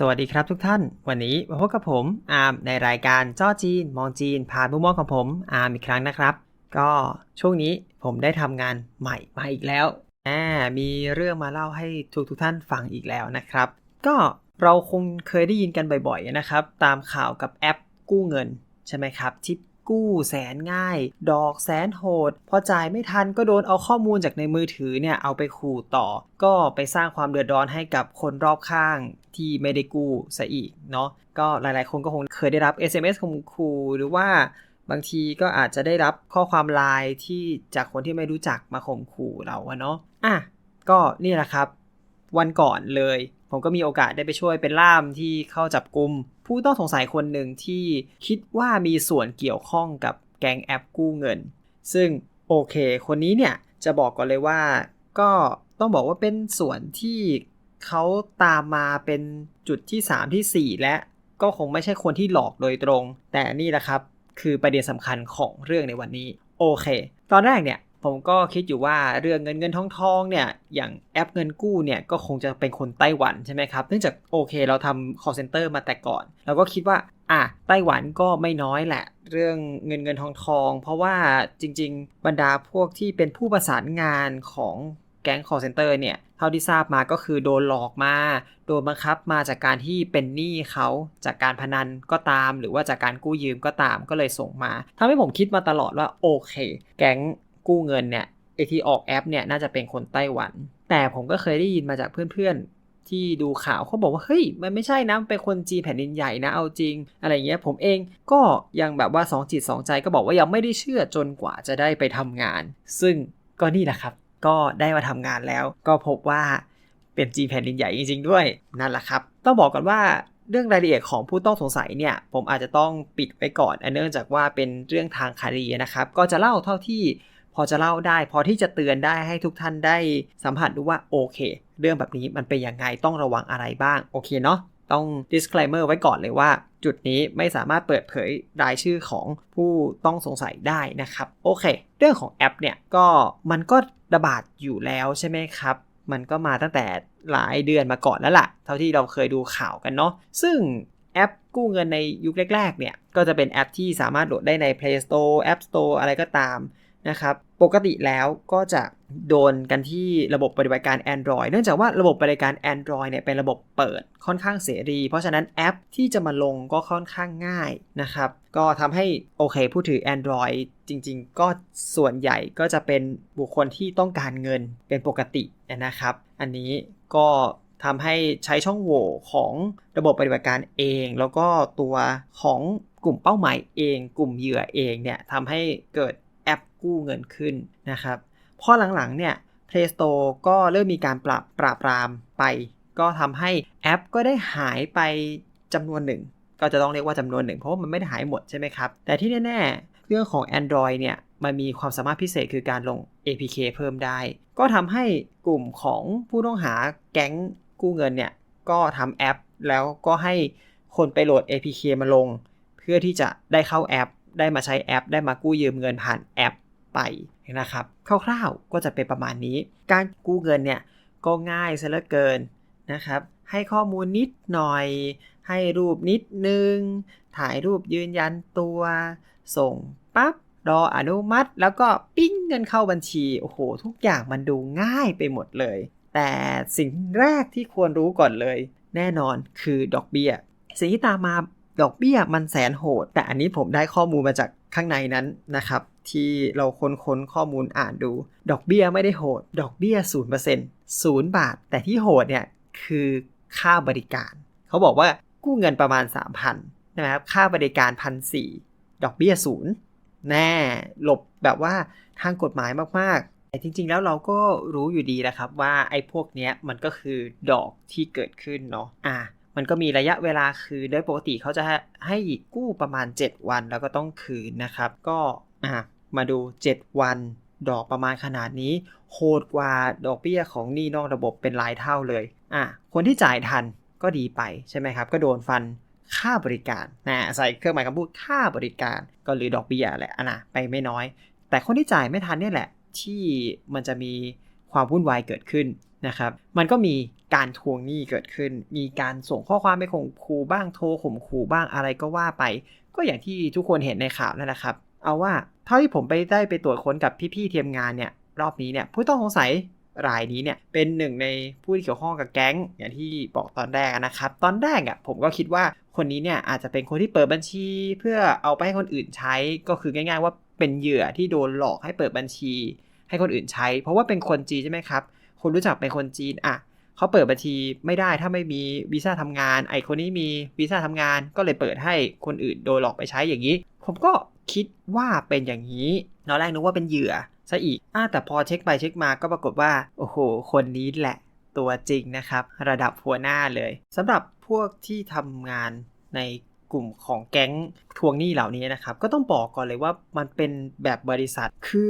สวัสดีครับทุกท่าน วันนี้มาพบกับผมอาร์มในรายการจ้อจีน มองจีน ผ่านมุมมองของผมอาร์มอีกครั้งนะครับ ก็ช่วงนี้ผมได้ทำงานใหม่มาอีกแล้วแหมมีเรื่องมาเล่าให้ทุกทุกท่านฟังอีกแล้วนะครับ ก็เราคงเคยได้ยินกันบ่อยๆนะครับ ตามข่าวกับแอปกู้เงินใช่ไหมครับที่กู้แสนง่าย ดอกแสนโหด พอจ่ายไม่ทันก็โดนเอาข้อมูลจากในมือถือเนี่ยเอาไปขู่ต่อ ก็ไปสร้างความเดือดร้อนให้กับคนรอบข้าง ที่ไม่ได้กู้ซะอีกเนาะก็หลายๆ คนก็คงเคยได้รับ SMS ข่มขู่หรือว่าบางทีก็อาจจะได้รับข้อความไลน์ที่จากคนที่ไม่รู้จักมาข่มขู่เราเนาะอะก็นี่แหละครับ วันก่อนเลย ผมก็มีโอกาสได้ไปช่วยเป็นล่ามที่เข้าจับกลุ่มผู้ต้องสงสัยคนหนึ่งที่คิดว่ามีส่วนเกี่ยวข้องกับแก๊งแอปกู้เงิน ซึ่งโอเค คนนี้เนี่ยจะบอกก่อนเลยว่า ก็ต้องบอกว่าเป็นส่วนที่ เขาตามมาเป็นจุดที่ 3 ที่ 4 และก็คงไม่ใช่คนที่หลอกโดยตรง แต่นี่แหละครับ คือประเด็นสำคัญของเรื่องในวันนี้ โอเค ตอนแรกเนี่ยผมก็คิดอยู่ว่าเรื่องเงินเงินทองทองเนี่ยอย่างแอปเงินกู้เนี่ยก็คงจะเป็นคนไต้หวันใช่ไหมครับเนื่องจากโอเคเราทำ call center มาแต่ก่อน เราก็คิดว่าอะไต้หวันก็ไม่น้อยแหละ เรื่องเงินเงินทองทอง เพราะว่าจริง ๆ บรรดาพวกที่เป็นผู้ประสานงานของ แก๊ง call center เนี่ยเท่าที่ทราบมาก็คือโดนหลอกมา โดนบังคับมาจากการที่เป็นหนี้เขาจากการพนันก็ตาม หรือว่าจากการกู้ยืมก็ตามก็เลยส่งมาทำให้ผมคิดมาตลอดว่าโอเค แก๊งกู้เงินเนี่ยไอที่ออกแอปเนี่ยน่าจะเป็นคนไต้หวัน แต่ผมก็เคยได้ยินมาจากเพื่อนๆ ที่ดูข่าวเขาบอกว่าเฮ้ยมันไม่ใช่นะมันเป็นคนจีนแผ่นดินใหญ่นะเอาจริง อะไรเงี้ยผมเองก็ยังแบบว่าสองจิตสองใจก็บอกว่ายังไม่ได้เชื่อจนกว่าจะได้ไปทำงาน ซึ่งก็นี่แหละครับ ก็ได้มาทำงานแล้ว ก็พบว่าเป็นจีนแผ่นดินใหญ่จริง ๆ ด้วยนั่นแหละครับ ต้องบอกก่อนว่าเรื่องรายละเอียดของผู้ต้องสงสัยเนี่ย ผมอาจจะต้องปิดไว้ก่อนอันเนื่องจากว่าเป็นเรื่องทางคดีนะครับ ก็จะเล่าเท่าที่พอจะเล่าได้ พอที่จะเตือนได้ให้ทุกท่านได้สัมผัสดูว่าโอเค เรื่องแบบนี้มันเป็นยังไงต้องระวังอะไรบ้างโอเคเนาะต้อง disclaimer ไว้ก่อนเลยว่า จุดนี้ไม่สามารถเปิดเผยรายชื่อของผู้ต้องสงสัยได้นะครับ โอเค เรื่องของแอปเนี่ยก็มันก็ ระบาดอยู่แล้วใช่ไหมครับ มันก็มาตั้งแต่หลายเดือนมาก่อนแล้วล่ะ เท่าที่เราเคยดูข่าวกันเนาะซึ่งแอปกู้เงินในยุคแรกๆเนี่ยก็จะเป็นแอปที่สามารถโหลดได้ใน Play Store App Store อะไรก็ตามนะครับปกติแล้วก็จะโดนกันที่ระบบปฏิบัติการ Android เนื่องจากว่าระบบปฏิบัติการ Android เนี่ยเป็นระบบเปิดค่อนข้างเสรี เพราะฉะนั้นแอปที่จะมาลงก็ค่อนข้างง่ายนะครับ ก็ทำให้โอเคผู้ถือ Android จริงๆ ก็ส่วนใหญ่ก็จะเป็นบุคคลที่ต้องการเงินเป็นปกตินะครับ อันนี้ก็ทำให้ใช้ช่องโหว่ของระบบปฏิบัติการเอง แล้วก็ตัวของกลุ่มเป้าหมายเอง กลุ่มเหยื่อเองเนี่ยทำให้เกิดแอปกู้เงินขึ้นนะครับพอหลังๆเนี่ย Play Store ก็เริ่มมีการปรับปราบปรามไป ก็ทำให้แอปก็ได้หายไปจำนวนหนึ่ง ก็จะต้องเรียกว่าจำนวนหนึ่งเพราะว่ามันไม่ได้หายหมดใช่ไหมครับ แต่ที่แน่ๆ เรื่องของ Android เนี่ยมันมีความสามารถพิเศษคือการลง APK เพิ่มได้ ก็ทำให้กลุ่มของผู้ต้องหาแก๊งกู้เงินเนี่ยก็ทำแอป แล้วก็ให้คนไปโหลด APK มาลง เพื่อที่จะได้เข้าแอป ได้มาใช้แอป ได้มากู้ยืมเงินผ่านแอปไปนะครับคร่าวๆก็จะเป็นประมาณนี้ การกู้เงินเนี่ยก็ง่ายซะเหลือเกินนะครับ ให้ข้อมูลนิดหน่อย ให้รูปนิดนึง ถ่ายรูปยืนยันตัว ส่งปั๊บรออนุมัติ แล้วก็ปิ้งเงินเข้าบัญชี โอ้โห ทุกอย่างมันดูง่ายไปหมดเลย แต่สิ่งแรกที่ควรรู้ก่อนเลย แน่นอนคือดอกเบี้ย สิ่งที่ตามมาดอกเบี้ยมันแสนโหด แต่อันนี้ผมได้ข้อมูลมาจากข้างในนั้นนะครับ ที่เราค้นค้นข้อมูลอ่านดู ดอกเบี้ยไม่ได้โหด ดอกเบี้ย0% 0 บาท แต่ที่โหดเนี่ยคือ ค่าบริการ เขาบอกว่ากู้เงินประมาณ 3,000นะครับค่าบริการพันสดอกเบี้ยศูนย์แน่หลบแบบว่าทางกฎหมายมากๆ แต่จริง ๆ แล้วเราก็รู้อยู่ดีนะครับว่าไอ้พวกเนี้ยมันก็คือดอกที่เกิดขึ้นเนาะอะมันก็มีระยะเวลาคือโดยปกติเขาจะให้กู้ประมาณ 7 วันแล้วก็ต้องคืนนะครับ ก็อะมาดู 7 วัน ดอกประมาณขนาดนี้โหดกว่าดอกเบี้ยของหนี้นอกระบบเป็นหลายเท่าเลยอะคนที่จ่ายทันก็ดีไปใช่ไหมครับ ก็โดนฟันค่าบริการนะใส่เครื่องหมายคำพูดค่าบริการ ก็หรือดอกเบี้ยแหละอะนะไปไม่น้อย แต่คนที่จ่ายไม่ทันเนี่ยแหละ ที่มันจะมีความวุ่นวายเกิดขึ้นนะครับ มันก็มีการทวงหนี้เกิดขึ้น มีการส่งข้อความไปข่มขู่บ้างโทรข่มขู่บ้างอะไรก็ว่าไป ก็อย่างที่ทุกคนเห็นในข่าวนั่นแหละครับ เอาว่า เท่าที่ผมไปได้ไปตรวจค้นกับพี่ๆทีมงานเนี่ยรอบนี้เนี่ยผู้ต้องสงสัยรายนี้เนี่ยเป็นหนึ่งในผู้ที่เกี่ยวข้องกับแก๊งอย่างที่บอกตอนแรกนะครับ ตอนแรกอะผมก็คิดว่าคนนี้เนี่ยอาจจะเป็นคนที่เปิดบัญชี เพื่อเอาไปให้คนอื่นใช้ก็คือง่าย ๆ ว่าเป็นเหยื่อที่โดนหลอกให้เปิดบัญชี ให้คนอื่นใช้ เพราะว่าเป็นคนจีนใช่ไหมครับ คนรู้จักเป็นคนจีนอะเขาเปิดบัญชีไม่ได้ถ้าไม่มีวีซ่าทำงาน ไอคนนี้มีวีซ่าทำงานก็เลยเปิดให้คนอื่นโดนหลอกไปใช้อย่างนี้ ผมก็ คิดว่าเป็นอย่างนี้ตอนแรกนึกว่าเป็นเหยื่อซะอีกอแต่พอเช็คไปเช็คมาก็ปรากฏว่า โอ้โห คนนี้แหละตัวจริงนะครับ ระดับหัวหน้าเลยสำหรับพวกที่ทำงานในกลุ่มของแก๊งทวงหนี้เหล่านี้นะครับ ก็ต้องบอกก่อนเลยว่ามันเป็นแบบบริษัทคือ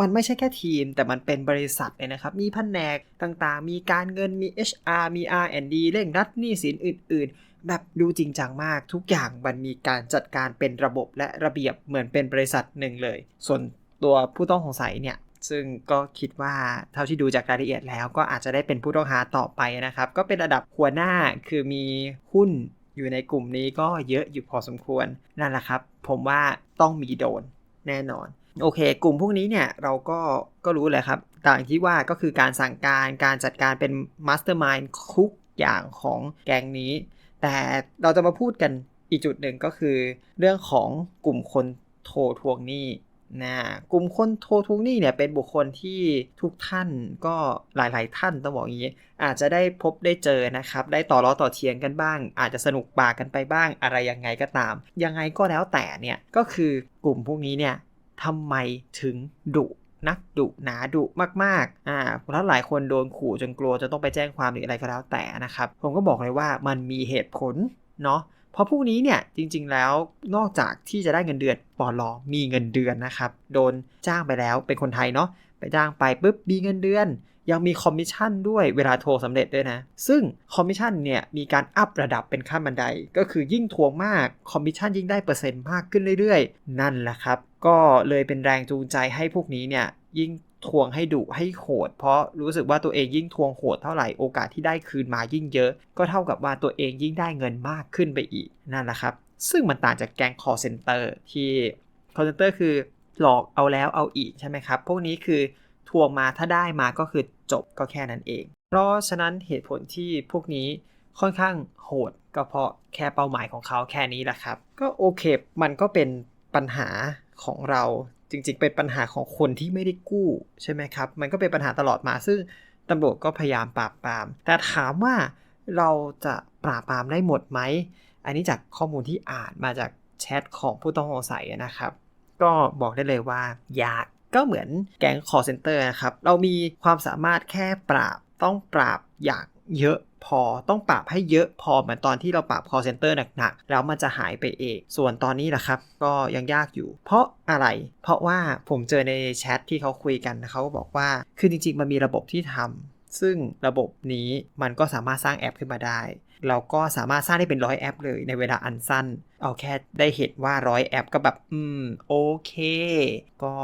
มันไม่ใช่แค่ทีม แต่มันเป็นบริษัทเลยนะครับ มีแผนกต่างๆ มีการเงินมี HR มี R&D เร่งรัดหนี้สินอื่น ๆ แบบดูจริงจังมาก ทุกอย่างมันมีการจัดการเป็นระบบและระเบียบเหมือนเป็นบริษัทหนึ่งเลย ส่วนตัวผู้ต้องสงสัยเนี่ยซึ่งก็คิดว่าเท่าที่ดูจากรายละเอียดแล้วก็อาจจะได้เป็นผู้ต้องหาต่อไปนะครับ ก็เป็นระดับหัวหน้าคือมีหุ้นอยู่ในกลุ่มนี้ก็เยอะอยู่พอสมควรนั่นแหละครับ ผมว่าต้องมีโดนแน่นอน โอเค กลุ่มพวกนี้เนี่ยเราก็ก็รู้เลยครับต่างที่ว่าก็คือการสั่งการการจัดการเป็นมาสเตอร์มายด์คุก อย่างของแกงนี้ แต่เราจะมาพูดกันอีกจุดหนึ่งก็คือ เรื่องของกลุ่มคนโทรทวงหนี้นะกลุ่มคนโทรทวงหนี้เนี่ยเป็นบุคคลที่ทุกท่านก็หลายๆ ท่านต้องบอกอย่างนี้ อาจจะได้พบได้เจอนะครับ ได้ต่อล้อต่อเทียงกันบ้าง อาจจะสนุกปากกันไปบ้างอะไรยังไงก็ตาม ยังไงก็แล้วแต่เนี่ยก็คือกลุ่มพวกนี้เนี่ยทำไมถึงดุ นักดุหนาดุมากๆอ่าเพราะหลายคนโดนขู่จนกลัวจะต้องไปแจ้งความหรืออะไรก็แล้วแต่นะครับ ผมก็บอกเลยว่ามันมีเหตุผลเนาะเพราะพวกนี้เนี่ยจริง ๆ แล้วนอกจากที่จะได้เงินเดือนปอลอมีเงินเดือนนะครับ โดนจ้างไปแล้วเป็นคนไทยเนาะไปจ้างไปปุ๊บมีเงินเดือน ยังมีคอมมิชชั่นด้วยเวลาโทรสำเร็จด้วยนะ ซึ่งคอมมิชชั่นเนี่ยมีการอัพระดับเป็นขั้นบันได ก็คือยิ่งทวงมากคอมมิชชั่นยิ่งได้เปอร์เซ็นต์มากขึ้นเรื่อยๆ นั่นแหละครับ ก็เลยเป็นแรงจูงใจให้พวกนี้เนี่ยยิ่งทวงให้ดุให้โหด เพราะรู้สึกว่าตัวเองยิ่งทวงโหดเท่าไหร่โอกาสที่ได้คืนมายิ่งเยอะ ก็เท่ากับว่าตัวเองยิ่งได้เงินมากขึ้นไปอีกนั่นแหละครับ ซึ่งมันต่างจากแก๊ง call center ที่ call center คือหลอกเอาแล้วเอาอีกใช่ไหมครับ พวกนี้คือทวงมาถ้าได้มาก็คือ จบก็แค่นั้นเอง เพราะฉะนั้นเหตุผลที่พวกนี้ค่อนข้างโหดก็เพราะแค่เป้าหมายของเขาแค่นี้แหละครับ ก็โอเค มันก็เป็นปัญหาของเราจริงๆ เป็นปัญหาของคนที่ไม่ได้กู้ใช่ไหมครับ มันก็เป็นปัญหาตลอดมาซึ่งตำรวจก็พยายามปราบปราม แต่ถามว่าเราจะปราบปรามได้หมดไหม อันนี้จากข้อมูลที่อ่านมาจากแชทของผู้ต้องสงสัยนะครับ ก็บอกได้เลยว่ายาก ก็เหมือนแก๊ง call center นะครับ เรามีความสามารถแค่ปราบต้องปราบอย่างเยอะพอต้องปราบให้เยอะพอเหมือนตอนที่เราปราบ call center หนักๆ แล้วมันจะหายไปเอง ส่วนตอนนี้แหละครับ ก็ยังยากอยู่ เพราะอะไร เพราะว่าผมเจอในแชทที่เขาคุยกันเขาบอกว่า คือจริงๆ มันมีระบบที่ทำซึ่งระบบนี้มันก็สามารถสร้างแอปขึ้นมาได้ เราก็สามารถสร้างได้เป็นร้อยแอปเลยในเวลาอันสั้น เอาแค่ได้เห็นว่าร้อยแอปก็แบบ อืม โอเค ก็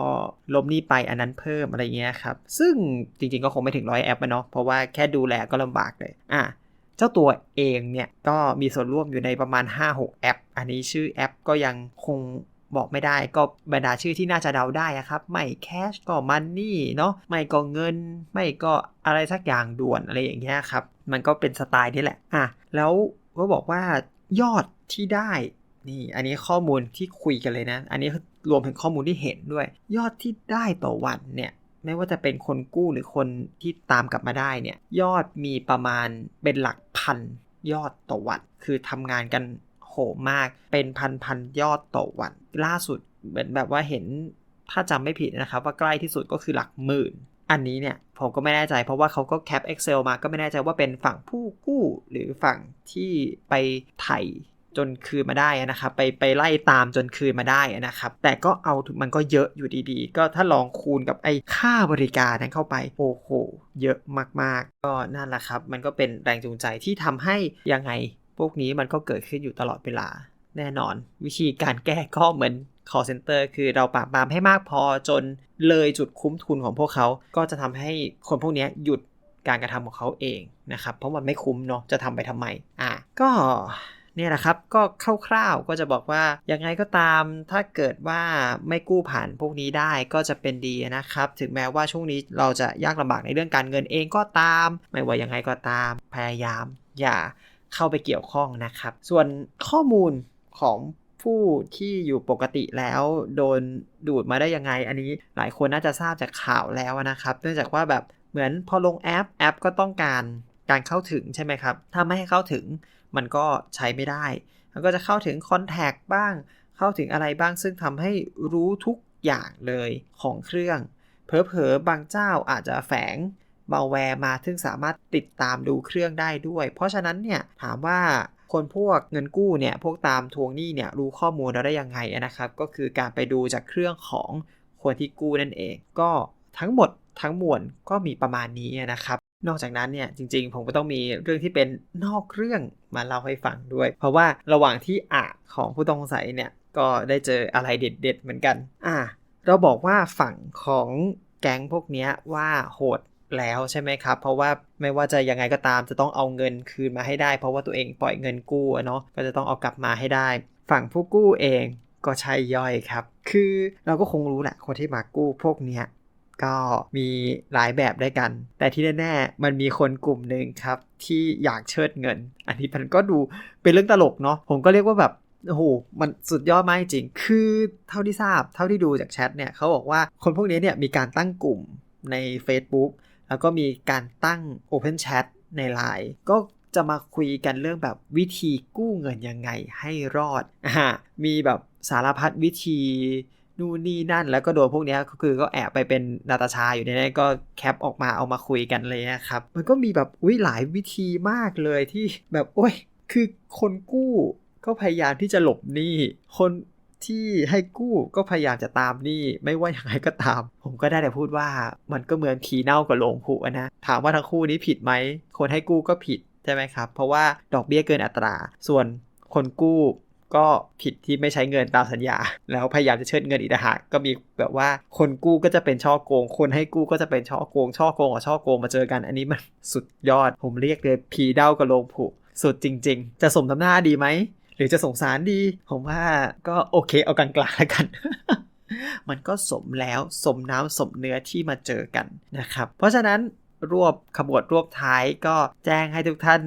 ลบนี่ไปอันนั้นเพิ่มอะไรเงี้ยครับ ซึ่งจริงๆก็คงไม่ถึงร้อยแอปอะเนาะเพราะว่าแค่ดูแลก็ลำบากเลยอะเจ้าตัวเองเนี่ยก็มีส่วนร่วมอยู่ในประมาณ 5-6 แอป อันนี้ชื่อแอปก็ยังคงบอกไม่ได้ก็บรรดาชื่อที่น่าจะเดาได้ครับ ไม่แคชก็มันนี่เนาะไม่ก็เงิน ไม่ก็อะไรสักอย่างด่วนอะไรอย่างเงี้ยครับ มันก็เป็นสไตล์นี่แหละอะ แล้วก็บอกว่ายอดที่ได้นี่อันนี้ข้อมูลที่คุยกันเลยนะ อันนี้รวมถึงข้อมูลที่เห็นด้วย ยอดที่ได้ต่อวันเนี่ยไม่ว่าจะเป็นคนกู้หรือคนที่ตามกลับมาได้เนี่ยยอดมีประมาณเป็นหลักพันยอดต่อวัน คือทำงานกันโหมมากเป็นพันพันยอดต่อวัน ล่าสุดเหมือนแบบว่าเห็นถ้าจำไม่ผิดนะครับว่าใกล้ที่สุดก็คือหลักหมื่น อันนี้เนี่ยผมก็ไม่แน่ใจเพราะว่าเขาก็แคป Excel มาก็ไม่แน่ใจว่าเป็นฝั่งผู้กู้หรือฝั่งที่ไปไถ่จนคืนมาได้นะครับไปไปไล่ตามจนคืนมาได้นะครับ แต่ก็เอามันก็เยอะอยู่ดีๆ ก็ถ้าลองคูณกับไอ้ค่าบริการนั้นเข้าไป โอ้โห เยอะมากๆ ก็นั่นแหละครับ มันก็เป็นแรงจูงใจที่ทำให้ยังไง พวกนี้มันก็เกิดขึ้นอยู่ตลอดเวลาแน่นอน วิธีการแก้ก็เหมือน call center คือเราปราบปรามให้มากพอจนเลยจุดคุ้มทุนของพวกเขา ก็จะทำให้คนพวกนี้หยุดการกระทำของเขาเองนะครับ เพราะมันไม่คุ้มเนาะจะทำไปทำไม อะก็เนี่ยแหละครับ ก็คร่าวๆ ก็จะบอกว่ายังไงก็ตาม ถ้าเกิดว่าไม่กู้ผ่านพวกนี้ได้ก็จะเป็นดีนะครับ ถึงแม้ว่าช่วงนี้เราจะยากลำบากในเรื่องการเงินเองก็ตาม ไม่ว่ายังไงก็ตาม พยายาม อย่าเข้าไปเกี่ยวข้องนะครับ ส่วนข้อมูลของ ผู้ที่อยู่ปกติแล้วโดนดูดมาได้ยังไง อันนี้หลายคนน่าจะทราบจากข่าวแล้วนะครับ เนื่องจากว่าแบบเหมือนพอลงแอปแอปก็ต้องการการเข้าถึงใช่ไหมครับ ถ้าไม่ให้เข้าถึงมันก็ใช้ไม่ได้ มันก็จะเข้าถึงคอนแทคบ้าง เข้าถึงอะไรบ้าง ซึ่งทำให้รู้ทุกอย่างเลยของเครื่องเผลอๆบางเจ้าอาจจะแฝงมาแวร์มา ซึ่งสามารถติดตามดูเครื่องได้ด้วย เพราะฉะนั้นเนี่ยถามว่า คนพวกเงินกู้เนี่ยพวกตามทวงหนี้เนี่ยรู้ข้อมูลเราได้ยังไงนะครับ ก็คือการไปดูจากเครื่องของคนที่กู้นั่นเอง ก็ทั้งหมดทั้งมวลก็มีประมาณนี้นะครับ นอกจากนั้นเนี่ยจริง ๆ ผมก็ต้องมีเรื่องที่เป็นนอกเรื่องมาเล่าให้ฟังด้วย เพราะว่าระหว่างที่อ่าของผู้ต้องสงสัยเนี่ยก็ได้เจออะไรเด็ด ๆ เหมือนกัน อ่าเราบอกว่าฝั่งของแก๊งพวกนี้ว่าโหด แล้วใช่ไหมครับ เพราะว่าไม่ว่าจะยังไงก็ตามจะต้องเอาเงินคืนมาให้ได้ เพราะว่าตัวเองปล่อยเงินกู้เนาะก็จะต้องเอากลับมาให้ได้ ฝั่งผู้กู้เองก็ใช่ย่อยครับ คือเราก็คงรู้แหละคนที่มากู้พวกเนี้ยก็มีหลายแบบด้วยกัน แต่ที่แน่ๆ มันมีคนกลุ่มหนึ่งครับ ที่อยากเชิดเงิน อันนี้มันก็ดูเป็นเรื่องตลกเนาะ ผมก็เรียกว่าแบบ โอ้โห มันสุดยอดมากจริง คือเท่าที่ทราบ เท่าที่ดูจากแชทเนี่ย เขาบอกว่าคนพวกนี้เนี่ยมีการตั้งกลุ่มใน Facebook แล้วก็มีการตั้ง Open Chat ใน Line ก็จะมาคุยกันเรื่องแบบวิธีกู้เงินยังไงให้รอดอ่ามีแบบสารพัดวิธีนู่นนี่นั่นแล้วก็โดนพวกนี้ก็คือก็แอบไปเป็นนาตาชาอยู่ในนั้นก็แคปออกมาเอามาคุยกันเลยนะครับ มันก็มีแบบอุ้ยหลายวิธีมากเลยที่แบบโอ้ยคือคนกู้ก็พยายามที่จะหลบหนี้ คน ที่ให้กู้ก็พยายามจะตามหนี้ไม่ว่าอย่างไรก็ตาม ผมก็ได้แต่พูดว่ามันก็เหมือนผีเน่ากับโลงผุนะ ถามว่าทั้งคู่นี้ผิดไหม คนให้กู้ก็ผิดใช่ไหมครับ เพราะว่าดอกเบี้ยเกินอัตรา ส่วนคนกู้ก็ผิดที่ไม่ใช้เงินตามสัญญา แล้วพยายามจะเชิดเงินอีกต่างหากก็มีแบบว่าคนกู้ก็จะเป็นช่อโกง คนให้กู้ก็จะเป็นช่อโกง ช่อโกงกับช่อโกงมาเจอกัน อันนี้มันสุดยอด ผมเรียกเลยผีเด้ากับโลงผุสุดจริง ๆ จะสมทำหน้าดีไหม รือจะสงสารดี ผมว่าก็โอเคเอากลางๆแล้วกันมันก็สมแล้วสมน้ำสมเนื้อที่มาเจอกันนะครับ เพราะฉะนั้นรวบขบวดรวบท้ายก็แจ้งให้ทุกท่าน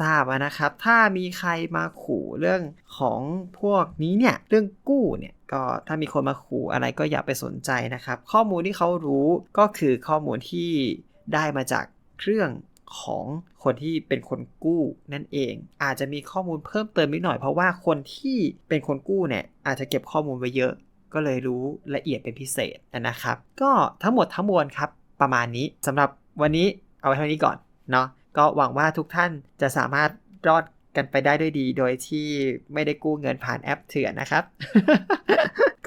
ทราบนะครับ ถ้ามีใครมาขู่เรื่องของพวกนี้เนี่ย เรื่องกู้เนี่ย ก็ถ้ามีคนมาขู่อะไรก็อย่าไปสนใจนะครับ ข้อมูลที่เขารู้ก็คือข้อมูลที่ได้มาจากเครื่อง ของคนที่เป็นคนกู้นั่นเอง อาจจะมีข้อมูลเพิ่มเติมนิดหน่อยเพราะว่าคนที่เป็นคนกู้เนี่ยอาจจะเก็บข้อมูลไว้เยอะ ก็เลยรู้ละเอียดเป็นพิเศษนะครับ ก็ทั้งหมดทั้งมวลครับ ประมาณนี้สำหรับวันนี้เอาไว้เท่านี้ก่อนเนาะก็หวังว่าทุกท่านจะสามารถรอด กันไปได้ด้วยดี โดยที่ไม่ได้กู้เงินผ่านแอปเถื่อนนะครับ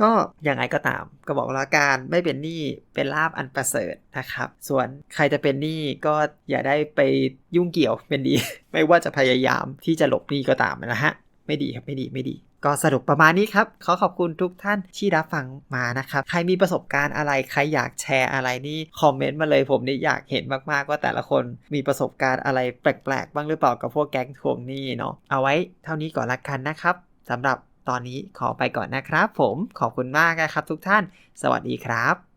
ก็ยังไงก็ตาม ก็บอกแล้วการไม่เป็นหนี้เป็นลาบอันประเสริฐนะครับ ส่วนใครจะเป็นหนี้ก็อย่าได้ไปยุ่งเกี่ยวเป็นดี ไม่ว่าจะพยายามที่จะหลบหนี้ก็ตามนะฮะ ไม่ดีครับไม่ดีไม่ดี ก็สรุปประมาณนี้ครับ ขอขอบคุณทุกท่านที่รับฟังมานะครับ ใครมีประสบการณ์อะไร ใครอยากแชร์อะไรนี่คอมเมนต์มาเลยผมนี่อยากเห็นมากๆว่าแต่ละคนมีประสบการณ์อะไรแปลกๆ บ้างหรือเปล่ากับพวกแก๊งทวงหนี้เนาะ เอาไว้เท่านี้ก่อนละกันนะครับสำหรับตอนนี้ขอไปก่อนนะครับ ผมขอบคุณมากนะครับทุกท่าน สวัสดีครับ